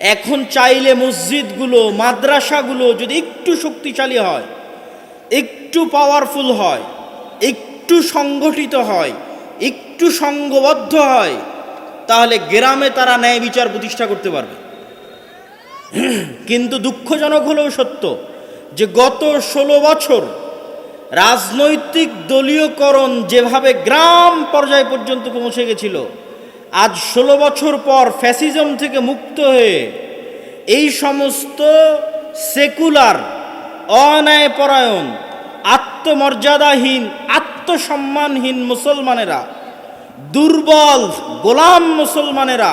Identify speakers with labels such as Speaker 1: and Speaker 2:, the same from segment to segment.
Speaker 1: এখন চাইলে মসজিদগুলো, মাদ্রাসাগুলো যদি একটু শক্তিশালী হয়, একটু পাওয়ারফুল হয়, একটু সংগঠিত হয়, একটু সংঘবদ্ধ হয়, তাহলে গ্রামে তারা ন্যায় বিচার প্রতিষ্ঠা করতে পারবে। কিন্তু দুঃখজনক হলেও সত্য যে গত ষোলো বছর রাজনৈতিক দলীয়করণ যেভাবে গ্রাম পর্যায় পর্যন্ত পৌঁছে গেছিল আজ ষোলো বছর পর ফ্যাসিজম থেকে মুক্ত হয়ে এই সমস্ত সেকুলার, অন্যায়পরায়ণ, আত্মমর্যাদাহীন, আত্মসম্মানহীন মুসলমানেরা, দুর্বল, গোলাম মুসলমানেরা,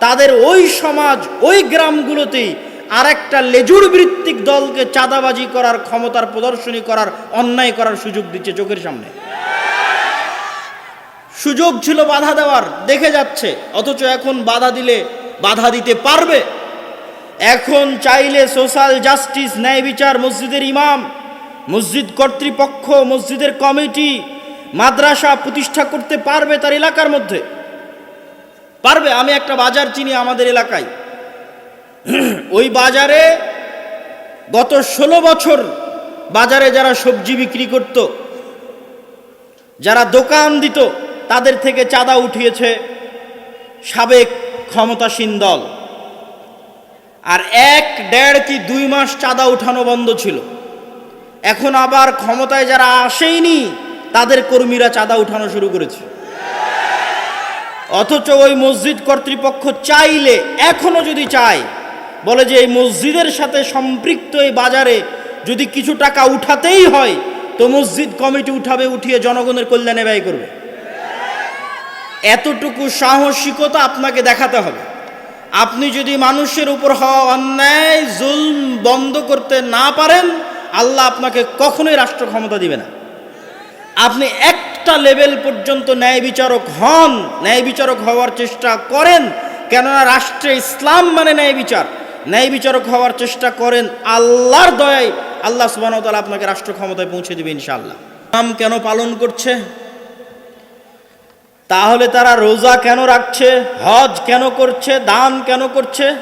Speaker 1: তাদের ওই সমাজ, ওই গ্রামগুলোতেই আর একটা লেজুর ভিত্তিক দলকে চাঁদাবাজি করার, ক্ষমতার প্রদর্শনী করার, অন্যায় করার সুযোগ দিচ্ছে চোখের সামনে। সুযোগ ছিল বাধা দেওয়ার, দেখে যাচ্ছে। অথচ এখন বাধা দিলে বাধা দিতে পারবে? এখন চাইলে সোশ্যাল জাস্টিস, ন্যায় বিচার, মসজিদের ইমাম, মসজিদ কর্তৃপক্ষ, মসজিদের কমিটি, মাদ্রাসা প্রতিষ্ঠা করতে পারবে তার এলাকার মধ্যে? পারবে? আমি একটা বাজার চিনি আমাদের এলাকায়। ওই বাজারে গত ষোলো বছর বাজারে যারা সবজি বিক্রি করত, যারা দোকান দিত তাদের থেকে চাঁদা উঠিয়েছে সাবেক ক্ষমতাসীন দল। আর এক দেড় কি দুই মাস চাঁদা উঠানো বন্ধ ছিল। এখন আবার ক্ষমতায় যারা আসেইনি, তাদের কর্মীরা চাঁদা উঠানো শুরু করেছে। অথচ ওই মসজিদ কর্তৃপক্ষ চাইলে, এখনও যদি চায়, বলে যে এই মসজিদের সাথে সম্পৃক্ত এই বাজারে যদি কিছু টাকা উঠাতেই হয়, তো মসজিদ কমিটি উঠাবে, উঠিয়ে জনগণের কল্যাণে ব্যয় করবে। এতটুকু সাহসিকতা আপনাকে দেখাতে হবে। আপনি যদি মানুষের উপর হওয়া অন্যায়, জুলম বন্ধ করতে না পারেন, আল্লাহ আপনাকে কখনোই রাষ্ট্র ক্ষমতা দিবে না। আপনি একটা লেভেল পর্যন্ত ন্যায় বিচারক হন, ন্যায় বিচারক হওয়ার চেষ্টা করেন, কেননা রাষ্ট্রে ইসলাম মানে ন্যায় বিচার। ন্যায় বিচারক হওয়ার চেষ্টা করেন আল্লাহর দয়ায়, আল্লাহ সুবাহতাল আপনাকে রাষ্ট্র ক্ষমতায় পৌঁছে দেবে ইনশাআল্লাহ। নাম কেন পালন করছে? তাহলে তারা রোজা কেন রাখছে? হজ কেন করছে? দান কেন করছে?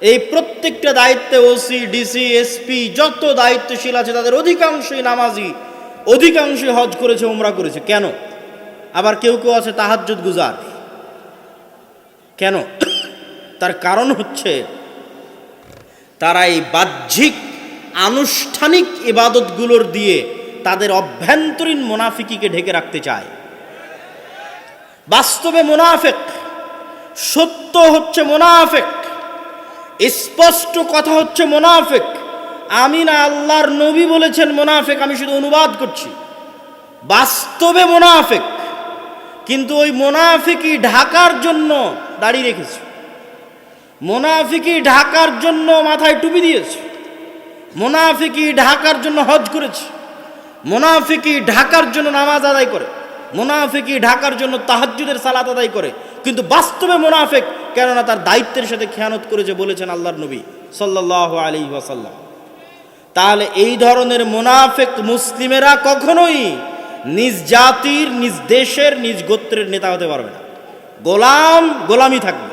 Speaker 1: এই প্রত্যেকটা দায়িত্বে ওসি ডিসি এসপি যত দায়িত্বশীল আছে তাদের অধিকাংশই নামাজি, অধিকাংশই হজ করেছে, উমরা করেছে। কেন? আবার কেউ কেউ আছে তাহাজ্জুদ গুজার। কেন? তার কারণ হচ্ছে তারা এই বাহ্যিক, আনুষ্ঠানিক ইবাদতগুলোর দিয়ে তাদের অভ্যন্তরীণ মোনাফিকিকে ঢেকে রাখতে চায়। বাস্তবে মোনাফেক, সত্য হচ্ছে মোনাফেক, স্পষ্ট কথা হচ্ছে মোনাফেক। আমি না আল্লাহর নবী বলেছেন মোনাফেক, আমি শুধু অনুবাদ করছি। বাস্তবে মোনাফেক, কিন্তু ওই মোনাফিকই ঢাকার জন্য দাঁড়িয়ে রেখেছে। মোনাফিকই ঢাকার জন্য মাথায় টুপি দিয়েছে। মোনাফিকই ঢাকার জন্য হজ করেছে। মোনাফিকই ঢাকার জন্য নামাজ আদায় করে মোনাফিকই ঢাকার জন্য তাহাজ্জুদের সালাত আদায় করে। কিন্তু বাস্তবে মোনাফেক কেননা তার দায়িত্বের সাথে খেয়ানত করেছে বলেছেন আল্লাহর নবী সাল্লাহ আলী ওয়াসাল্লাম। তাহলে এই ধরনের মোনাফেক মুসলিমেরা কখনোই নিজ জাতির, নিজ দেশের, নিজ গোত্রের নেতা হতে পারবে না। গোলাম গোলামি থাকবে।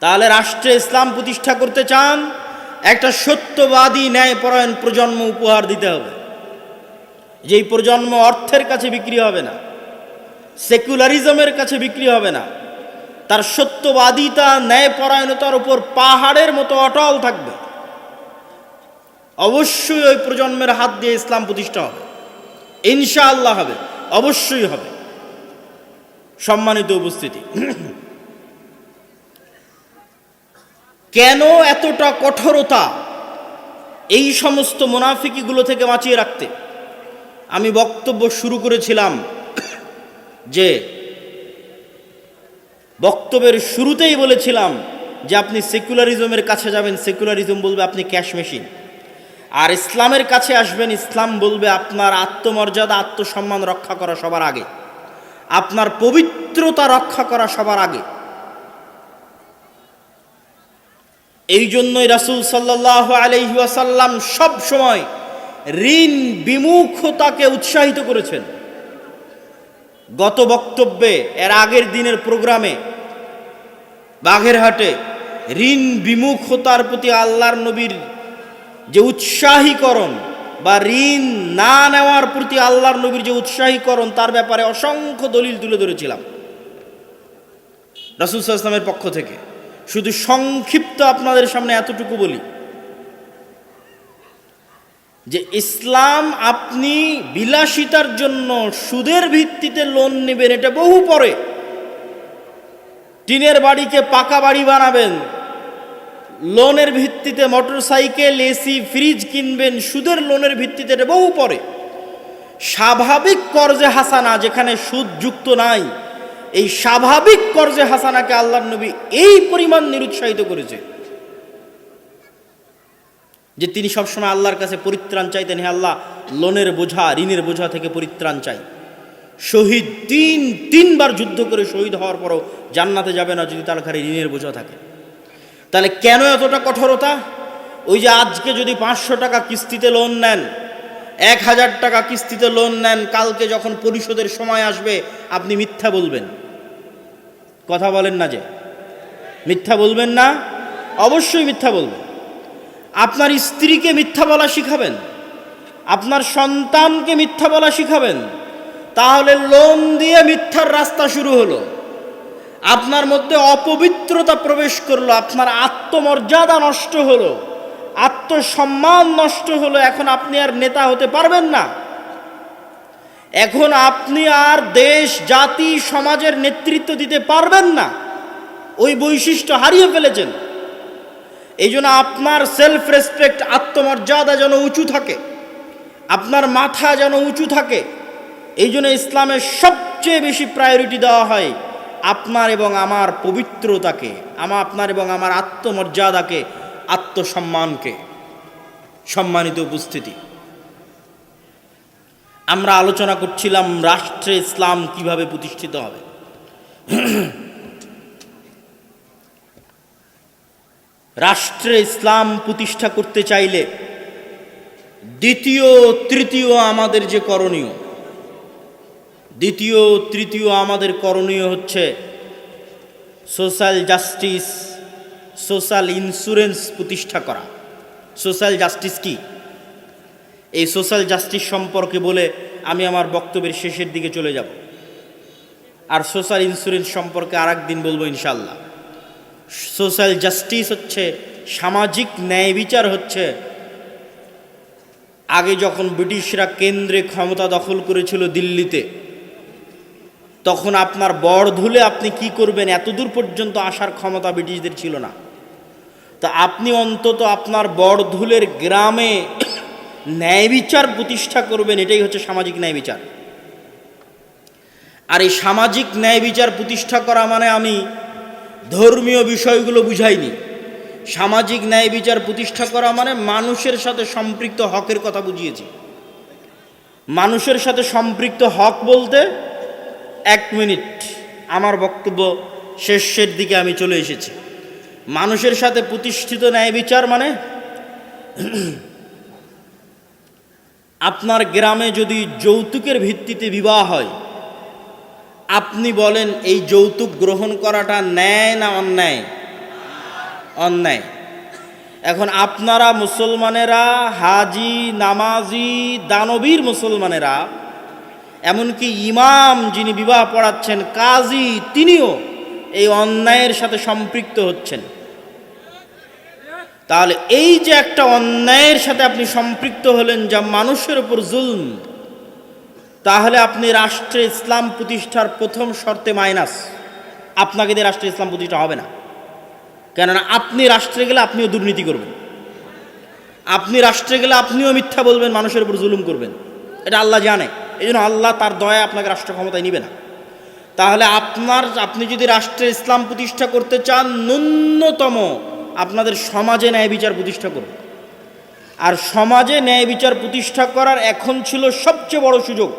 Speaker 1: তাহলে রাষ্ট্রে ইসলাম প্রতিষ্ঠা করতে চান, একটা সত্যবাদী ন্যায়পরায়ণ প্রজন্ম উপহার দিতে হবে। যেই প্রজন্ম অর্থের কাছে বিক্রি হবে না, সেকুলারিজমের কাছে বিক্রি হবে না, তার সত্যবাদিতা, ন্যায়পরায়ণতার উপর পাহাড়ের মতো অটল থাকবে। অবশ্যই ওই প্রজন্মের হাত দিয়ে ইসলাম প্রতিষ্ঠা হবে। ইনশাআল্লাহ হবে, অবশ্যই হবে। সম্মানিত উপস্থিতি। কেন এতটা কঠোরতা এই সমস্ত মোনাফিকিগুলো থেকে বাঁচিয়ে রাখতে? আমি বক্তব্য শুরু করেছিলাম যে বক্তব্যের শুরুতেই বলেছিলাম যে আপনি সেকুলারিজমের কাছে যাবেন, সেকুলারিজম বলবে আপনি ক্যাশ মেশিন। আর ইসলামের কাছে আসবেন, ইসলাম বলবে আপনার আত্মমর্যাদা, আত্মসম্মান রক্ষা করা সবার আগে। আপনার পবিত্রতা রক্ষা করা সবার আগে। এই জন্যই রাসুল সাল্লাহ আলহিহাসাল্লাম সব সময় ঋণ বিমুখতাকে উৎসাহিত করেছেন। গত বক্তব্যে, এর আগের দিনের প্রোগ্রামে বাঘেরহাটে ঋণ বিমুখতার প্রতি আল্লাহর নবীর যে উৎসাহীকরণ বা ঋণ না নেওয়ার প্রতি আল্লাহর নবীর যে উৎসাহীকরণ, তার ব্যাপারে অসংখ্য দলিল তুলে ধরেছিলাম। রাসুল ইসলামের পক্ষ থেকে। শুধু সংক্ষিপ্ত আপনাদের সামনে এতটুকু বলি যে ইসলাম আপনি বিলাসিতার জন্য সুদের ভিত্তিতে লোন নেবেন, এটা বহু পরে। টিনের বাড়িকে পাকা বাড়ি বানাবেন লোনের ভিত্তিতে মোটরসাইকেল এসি ফ্রিজ কিনবেন, সুদের লোনের ভিত্তিতে এটা বহু পরে। স্বাভাবিক কর্জে হাসানা যেখানে সুদ যুক্ত নাই, এই স্বাভাবিক কর্জে হাসানাকে আল্লাহ নবী এই পরিমাণ নিরুৎসাহিত করেছে। যে তিনি সবসময় আল্লাহর কাছে পরিত্রাণ চাইতেন, হে আল্লাহ, লোনের বোঝা, ঋণের বোঝা থেকে পরিত্রাণ চাই। শহীদ তিন, তিনবার যুদ্ধ করে শহীদ হওয়ার পরও জান্নাতে যাবে না যদি তার ঘরে ঋণের বোঝা থাকে। তাহলে কেন এতটা কঠোরতা? ওই যে আজকে যদি পাঁচশো টাকা কিস্তিতে লোন নেন, এক হাজার টাকা কিস্তিতে লোন নেন, কালকে যখন পরিশোধের সময় আসবে, আপনি মিথ্যা বলবেন। কথা বলেন না যে। মিথ্যা বলবেন না? অবশ্যই মিথ্যা বলবেন। আপনার স্ত্রীকে মিথ্যা বলা শিখাবেন, আপনার সন্তানকে মিথ্যা বলা শিখাবেন, তাহলে লোন দিয়ে মিথ্যার রাস্তা শুরু হলো। আপনার মধ্যে অপবিত্রতা প্রবেশ করল, আপনার আত্মমর্যাদা নষ্ট হলো, আত্মসম্মান নষ্ট হলো, এখন আপনি আর নেতা হতে পারবেন না। এখন আপনি আর দেশ, জাতি, সমাজের নেতৃত্ব দিতে পারবেন না। ওই বৈশিষ্ট্য হারিয়ে ফেলেছেন। এই জন্য আপনার সেলফ রেসপেক্ট আত্মমর্যাদা যেন উঁচু থাকে, আপনার মাথা যেন উঁচু থাকে এই জন্য ইসলামের সবচেয়ে বেশি প্রায়োরিটি দেওয়া হয় আপনার এবং আমার পবিত্রতাকে আমার আপনার এবং আমার আত্মমর্যাদাকে, আত্মসম্মানকে। সম্মানিত উপস্থিতি, আমরা আলোচনা করছিলাম রাষ্ট্রে ইসলাম কীভাবে প্রতিষ্ঠিত হবে। রাষ্ট্রে ইসলাম প্রতিষ্ঠা করতে চাইলে দ্বিতীয়, তৃতীয় আমাদের যে করণীয়। দ্বিতীয়, তৃতীয় আমাদের করণীয় হচ্ছে সোশ্যাল জাস্টিস, সোশ্যাল ইন্স্যুরেন্স প্রতিষ্ঠা করা। সোশ্যাল জাস্টিস কি? এই সোশ্যাল জাস্টিস সম্পর্কে বলে আমি আমার বক্তব্যের শেষের দিকে চলে যাব। আর সোশ্যাল ইন্স্যুরেন্স সম্পর্কে আর দিন বলব ইনশাল্লাহ সোশ্যাল জাস্টিস হচ্ছে, সামাজিক ন্যায় বিচার হচ্ছে। আগে যখন ব্রিটিশরা কেন্দ্রে ক্ষমতা দখল করেছিল দিল্লিতে, তখন আপনার বড় ধুলে আপনি কি করবেন? এতদূর পর্যন্ত আসার ক্ষমতা ব্রিটিশদের ছিল না। তা আপনি অন্তত আপনার বড় ধুলের গ্রামে ন্যায় বিচার প্রতিষ্ঠা করবেন, এটাই হচ্ছে সামাজিক ন্যায় বিচার। আর এই সামাজিক ন্যায় বিচার প্রতিষ্ঠা করা মানে আমি ধর্মীয় বিষয়গুলো বুঝাইনি। সামাজিক ন্যায় বিচার প্রতিষ্ঠা করা মানে মানুষের সাথে সম্পৃক্ত হকের কথা বুঝিয়েছি। মানুষের সাথে সম্পৃক্ত হক বলতে এক মিনিট আমার বক্তব্য শেষের দিকে আমি চলে এসেছি। মানুষের সাথে প্রতিষ্ঠিত ন্যায় বিচার মানে আপনার গ্রামে যদি যৌতুকের ভিত্তিতে বিবাহ হয় আপনি বলেন, এই যৌতুক গ্রহণ করাটা ন্যায় না অন্যায়? অন্যায়। এখন আপনারা মুসলমানেরা, হাজি, নামাজি, দানবীর মুসলমানেরা, এমনকি ইমাম যিনি বিবাহ পড়াচ্ছেন, কাজী তিনিও এই অন্যায়ের সাথে সম্পৃক্ত হচ্ছেন। তাহলে এই যে একটা অন্যায়ের সাথে আপনি সম্পৃক্ত হলেন, যা মানুষের উপর জুলম তাহলে আপনি রাষ্ট্রে ইসলাম প্রতিষ্ঠার প্রথম শর্তে মাইনাস। আপনাকে দিয়ে রাষ্ট্রে ইসলাম প্রতিষ্ঠা হবে না। কেননা আপনি রাষ্ট্রে গেলে আপনিও দুর্নীতি করবেন। আপনি রাষ্ট্রে গেলে আপনিও মিথ্যা বলবেন, মানুষের উপর জুলুম করবেন। এটা আল্লাহ জানে। এই জন্য আল্লাহ তার দয়া আপনাকে রাষ্ট্র ক্ষমতায় নিবে না। তাহলে আপনার, আপনি যদি রাষ্ট্রে ইসলাম প্রতিষ্ঠা করতে চান, ন্যূনতম আপনাদের সমাজে ন্যায় বিচার প্রতিষ্ঠা করুন। আর সমাজে ন্যায় বিচার প্রতিষ্ঠা করার এখন ছিল সবচেয়ে বড় সুযোগ।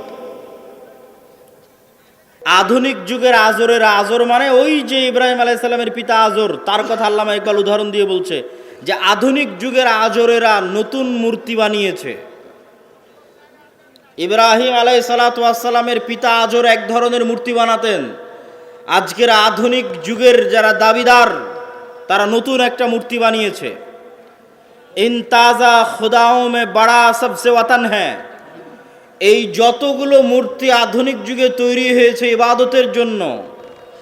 Speaker 1: আধুনিক যুগের আজরের আজর মানে ওই যে ইব্রাহিম আলাইসাল্লামের পিতা আজর, তার কথা আল্লামা ইকবাল উদাহরণ দিয়ে বলছে যে আধুনিক যুগের আজরেরা নতুন মূর্তি বানিয়েছে। ইব্রাহিম আলাই সালাতামের পিতা আজর এক ধরনের মূর্তি বানাতেন। আজকের আধুনিক যুগের যারা দাবিদার, তারা নতুন একটা মূর্তি বানিয়েছে। ইন তাজা খুদাও মে বড়া সবসে ওয়াতান হ্যাঁ এই যতগুলো মূর্তি আধুনিক যুগে তৈরি হয়েছে ইবাদতের জন্য,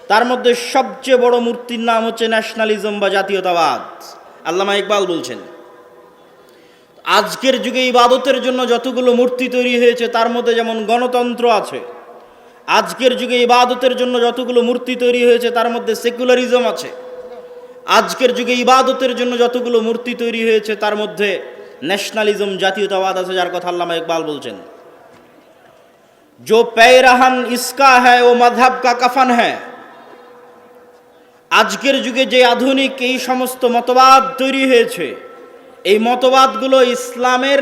Speaker 1: তার মধ্যে সবচেয়ে বড় মূর্তির নাম হচ্ছে ন্যাশনালিজম বা জাতীয়তাবাদ। আল্লামা ইকবাল বলছেন, আজকের যুগে ইবাদতের জন্য যতগুলো মূর্তি তৈরি হয়েছে, তার মধ্যে যেমন গণতন্ত্র আছে, আজকের যুগে ইবাদতের জন্য যতগুলো মূর্তি তৈরি হয়েছে, তার মধ্যে সেকুলারিজম আছে। আজকের যুগে ইবাদতের জন্য যতগুলো মূর্তি তৈরি হয়েছে, তার মধ্যে ন্যাশনালিজম জাতীয়তাবাদ আছে, যার কথা আল্লামা ইকবাল বলছেন। जो पैरहन इसका है वो मजहब का कफन है আজকের যুগে যে আধুনিক এই সমস্ত মতবাদ তৈরি হয়েছে এই মতবাদগুলো ইসলামের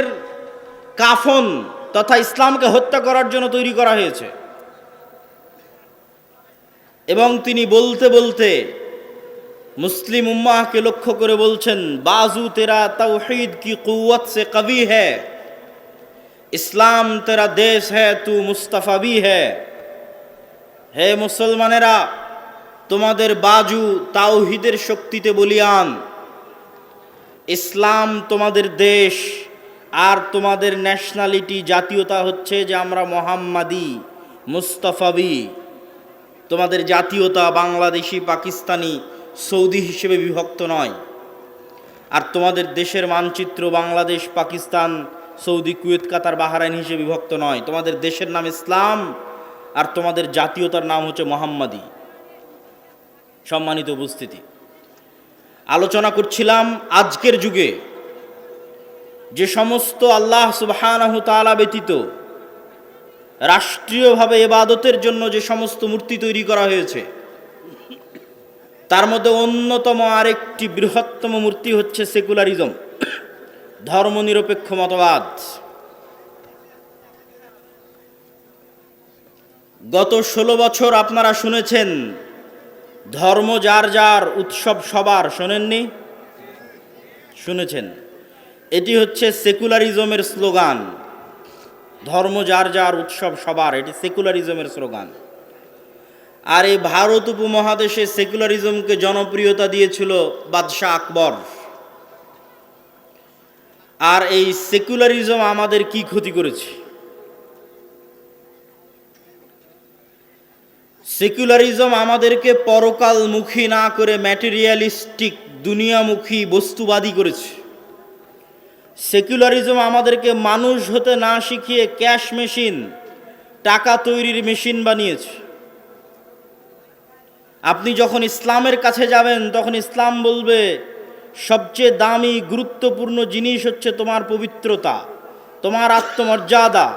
Speaker 1: কাফন তথা ইসলামকে হত্যা করার জন্য তৈরি করা হয়েছে এবং তিনি বলতে বলতে মুসলিম উম্মাহকে লক্ষ্য করে বলছেন বাজু তেরা তৌহিদ কি কুয়ত সে কবি হ্যায় ইসলাম তেরা দেশ হ্যাঁ তু মুস্তাফাবি হ্যায় হে। মুসলমানেরা, তোমাদের বাজু তাওহিদের শক্তিতে বলিয়ান। ইসলাম তোমাদের দেশ, আর তোমাদের ন্যাশনালিটি জাতীয়তা হচ্ছে যে আমরা মোহাম্মাদি মুস্তাফাবি তোমাদের জাতীয়তা বাংলাদেশি, পাকিস্তানি, সৌদি হিসেবে বিভক্ত নয়। আর তোমাদের দেশের মানচিত্র Bangladesh, Pakistan Saudi, Kuwait, Qatar, Bahrain হিসেবে বিভক্ত নয়। তোমাদের দেশের নাম ইসলাম আর তোমাদের জাতীয়তার নাম হচ্ছে মোহাম্মদী। সম্মানিত উপস্থিতি। আলোচনা করছিলাম আজকের যুগে। যে সমস্ত আল্লাহ তাআলা ব্যতীত রাষ্ট্রীয়ভাবে এবাদতের জন্য যে সমস্ত মূর্তি তৈরি করা হয়েছে, তার মধ্যে অন্যতম আরেকটি বৃহত্তম মূর্তি হচ্ছে সেকুলারিজম। ধর্মনিরপেক্ষ মতবাদ। গত ষোলো বছর আপনারা শুনেছেন, ধর্ম যার যার উৎসব সবার, শোনেননি? শুনেছেন। এটি হচ্ছে সেকুলারিজমের স্লোগান। ধর্ম যার যার উৎসব সবার, এটি সেকুলারিজমের স্লোগান। আর এই ভারত উপমহাদেশে সেকুলারিজমকে জনপ্রিয়তা দিয়েছিল বাদশাহ আকবর। আর এই সেকুলারিজম আমাদের কি ক্ষতি করেছে? সেকুলারিজম আমাদেরকে পরকালমুখী না করে ম্যাটেরিয়ালিস্টিক দুনিয়ামুখী বস্তুবাদী করেছে। সেকুলারিজম আমাদেরকে মানুষ হতে না শিখিয়ে ক্যাশ মেশিন, টাকা তৈরির মেশিন বানিয়েছে। আপনি যখন ইসলামের কাছে যাবেন, তখন ইসলাম বলবে সবচেয়ে দামি, গুরুত্বপূর্ণ জিনিস হচ্ছে তোমার পবিত্রতা, তোমার আত্মমর্যাদা,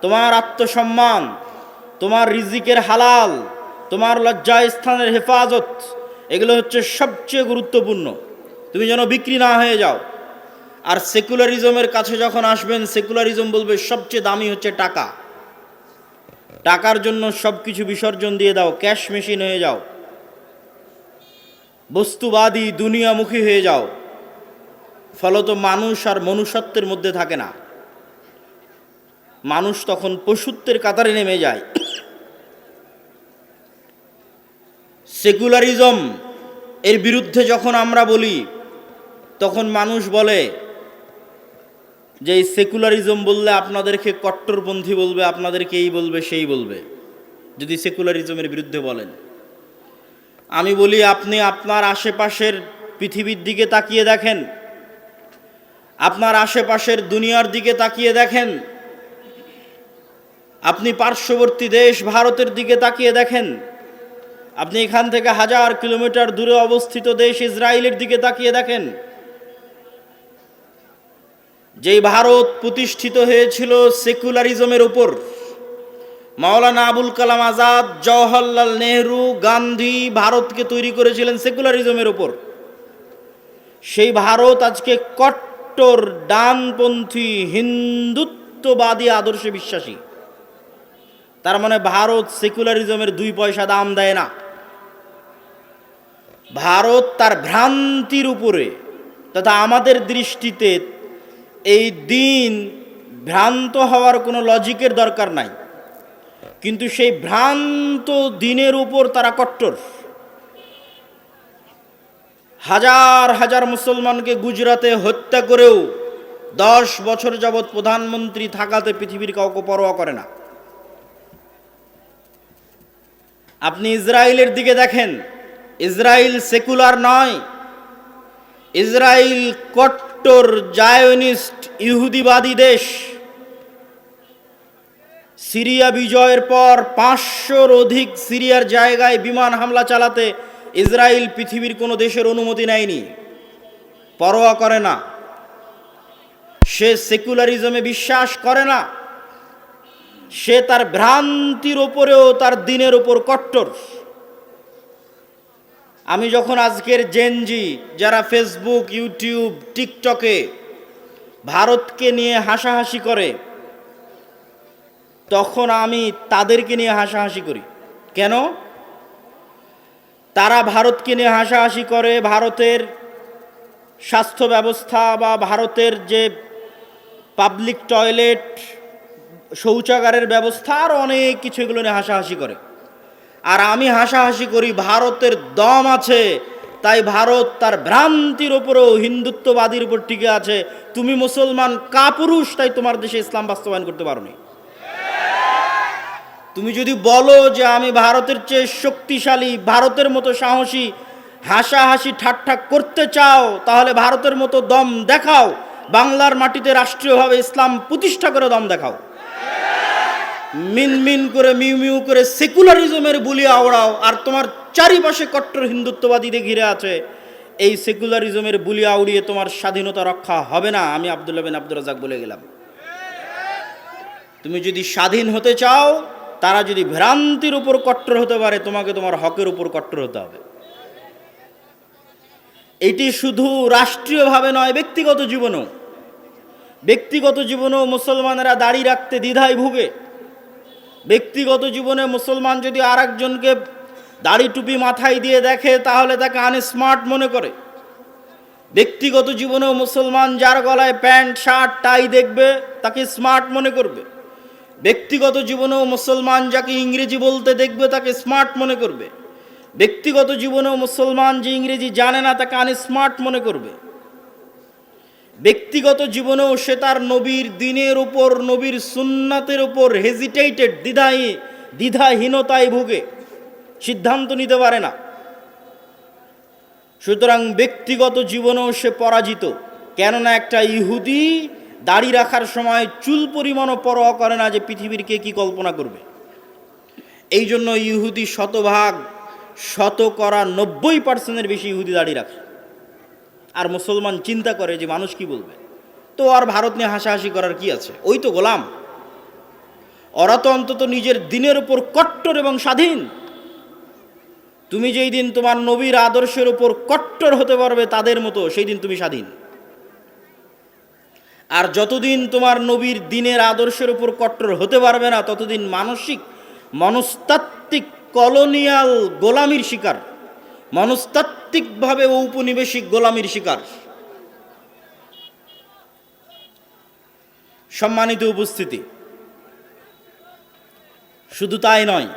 Speaker 1: তোমার আত্মসম্মান, তোমার রিজিকের হালাল, তোমার লজ্জা স্থানের হেফাজত, এগুলো হচ্ছে সবচেয়ে গুরুত্বপূর্ণ। তুমি যেন বিক্রি না হয়ে যাও। আর সেকুলারিজমের কাছে যখন আসবেন, সেকুলারিজম বলবে সবচেয়ে দামি হচ্ছে টাকা। টাকার জন্য সব কিছু বিসর্জন দিয়ে দাও, ক্যাশ মেশিন হয়ে যাও। বস্তুবাদী দুনিয়ামুখী হয়ে যাও। ফলত মানুষ আর মনুষ্যত্বের মধ্যে থাকে না। মানুষ তখন পশুত্বের কাতারে নেমে যায়। সেকুলারিজম এর বিরুদ্ধে যখন আমরা বলি, তখন মানুষ বলে যে, এই সেকুলারিজম বললে আপনাদেরকে কট্টরপন্থী বলবে, আপনাদেরকে এই বলবে, সেই বলবে। যদি সেকুলারিজমের বিরুদ্ধে বলেন। আমি বলি, আপনি আপনার আশেপাশের পৃথিবীর দিকে তাকিয়ে দেখেন। আপনার আশেপাশের দুনিয়ার দিকে তাকিয়ে দেখেন। আপনি পার্শ্ববর্তী দেশ ভারতের দিকে তাকিয়ে দেখেন। আপনি এখান থেকে হাজার কিলোমিটার দূরে অবস্থিত দেশ ইসরায়েলের দিকে তাকিয়ে দেখেন। যেই ভারত প্রতিষ্ঠিত হয়েছিল সেকুলারিজমের উপর মাওলানা আবুল কালাম আজাদ, জওহরলাল নেহরু, গান্ধী ভারতকে তৈরি করেছিলেন সেকুলারিজমের উপর। সেই ভারত আজকে কট্টর, ডানপন্থী, হিন্দুত্ববাদী, আদর্শে বিশ্বাসী। তার মানে ভারত সেকুলারিজমের দুই পয়সা দাম দেয় না। ভারত তার ভ্রান্তির উপরে তথা আমাদের দৃষ্টিতে এই দিন ভ্রান্ত হওয়ার কোনো লজিকের দরকার নাই। কিন্তু সেই ভ্রান্ত দিনের উপর তারা কট্টর। হাজার হাজার মুসলমানকে গুজরাতে হত্যা করেও দশ বছর যাবৎ প্রধানমন্ত্রী থাকাতে পৃথিবীর কাউকে পরোয়া করে না। আপনি ইসরায়েলের দিকে দেখেন, ইসরায়েল সেকুলার নয়, ইসরায়েল কট্টর জায়নিস্ট ইহুদিবাদী দেশ। সিরিয়া বিজয়ের পর পাঁচশোর অধিক সিরিয়ার জায়গায় বিমান হামলা চালাতে ইসরায়েল পৃথিবীর কোনো দেশের অনুমতি নেয়নি। পরোয়া করে না। সে সেকুলারিজমে বিশ্বাস করে না। সে তার ভ্রান্তির ওপরেও তার দিনের ওপর কট্টর। আমি যখন আজকের জেনজি যারা ফেসবুক, ইউটিউব, টিকটকে ভারতকে নিয়ে হাসাহাসি করে তখন আমি তাদেরকে নিয়ে হাসাহাসি করি। কেন? তারা ভারতকে নিয়ে হাসাহাসি করে, ভারতের স্বাস্থ্য ব্যবস্থা বা ভারতের যে পাবলিক টয়লেট শৌচাগারের ব্যবস্থা, আর অনেক কিছু এগুলো নিয়ে হাসাহাসি করে। আর আমি হাসাহাসি করি, ভারতের দম আছে, তাই ভারত তার ভ্রান্তির ওপরেও হিন্দুত্ববাদীর উপর টিকে আছে। তুমি মুসলমান, কাপুরুষ, তাই তোমার দেশে ইসলাম বাস্তবায়ন করতে পারো তুমি যদি বলো যে আমি ভারতের চেয়ে শক্তিশালী, ভারতের মতো সাহসী, হাসাহাসি ঠাট্টা করতে চাও, তাহলে ভারতের মতো দম দেখাও, বাংলার মাটিতে রাষ্ট্রীয়ভাবে ইসলাম প্রতিষ্ঠা করে দম দেখাও। মিন মিন করে, মিউ মিউ করে সেকুলারিজমের বুলি আওড়াও, আর তোমার চারিপাশে কট্টর হিন্দুত্ববাদীদের ঘিরে আছে। এই সেকুলারিজমের বুলি আউড়িয়ে তোমার স্বাধীনতা রক্ষা হবে না, আমি আবদুল্লাহ বিন আব্দুল রাজাক বলে গেলাম। তুমি যদি স্বাধীন হতে চাও তারা যদি ভ্রান্তির উপর কট্টর হতে পারে, তোমাকে তোমার হকের উপর কট্টর হতে হবে। এটি শুধু রাষ্ট্রীয়ভাবে নয়, ব্যক্তিগত জীবনেও। ব্যক্তিগত জীবনেও মুসলমানেরা দাড়ি রাখতে দ্বিধায় ভুগে। ব্যক্তিগত জীবনে মুসলমান যদি আর একজনকে দাড়ি টুপি মাথায় দিয়ে দেখে, তাহলে তাকে আনস্মার্ট মনে করে। ব্যক্তিগত জীবনেও মুসলমান যার গলায় প্যান্ট, শার্ট, টাই দেখবে, তাকে স্মার্ট মনে করবে। ব্যক্তিগত জীবনেও মুসলমান যাকে ইংরেজি বলতে দেখবে তাকে স্মার্ট মনে করবে। ব্যক্তিগত জীবনেও মুসলমান যে ইংরেজি জানে না তাকে আনস্মার্ট মনে করবে। ব্যক্তিগত জীবনেও সে তার নবীর দিনের উপর, নবীর সুন্নাতের উপর হেজিটেটেড দ্বিধায়, দ্বিধাহীনতায় ভুগে। সিদ্ধান্ত নিতে পারে না। সুতরাং ব্যক্তিগত জীবনেও সে পরাজিত। কেননা একটা ইহুদি দাড়ি রাখার সময় চুল পরিমাণও পরোয়া করে না যে পৃথিবীর কে কী কল্পনা করবে। এই জন্য ইহুদি শতভাগ শত করা নব্বই পার্সেন্টের বেশি ইহুদি দাড়ি রাখে। আর মুসলমান চিন্তা করে যে মানুষ কি বলবে? তো আর ভারত নিয়ে হাসাহাসি করার কি আছে? ওই তো গোলাম। ওরা তো অন্তত নিজের দিনের উপর কট্টর এবং স্বাধীন। তুমি যেই দিন তোমার নবীর আদর্শের উপর কট্টর হতে পারবে তাদের মতো, সেই দিন তুমি স্বাধীন। আর যতদিন তোমার নবীর দিনের আদর্শের উপর কট্টর হতে পারবে না, ততদিন মানসিক, মনস্তাত্ত্বিক কলোনিয়াল গোলামির শিকার। মনস্তাত্ত্বিকভাবে ঔপনিবেশিক গোলামির শিকার। সম্মানিত উপস্থিতি। শুধু তাই নয়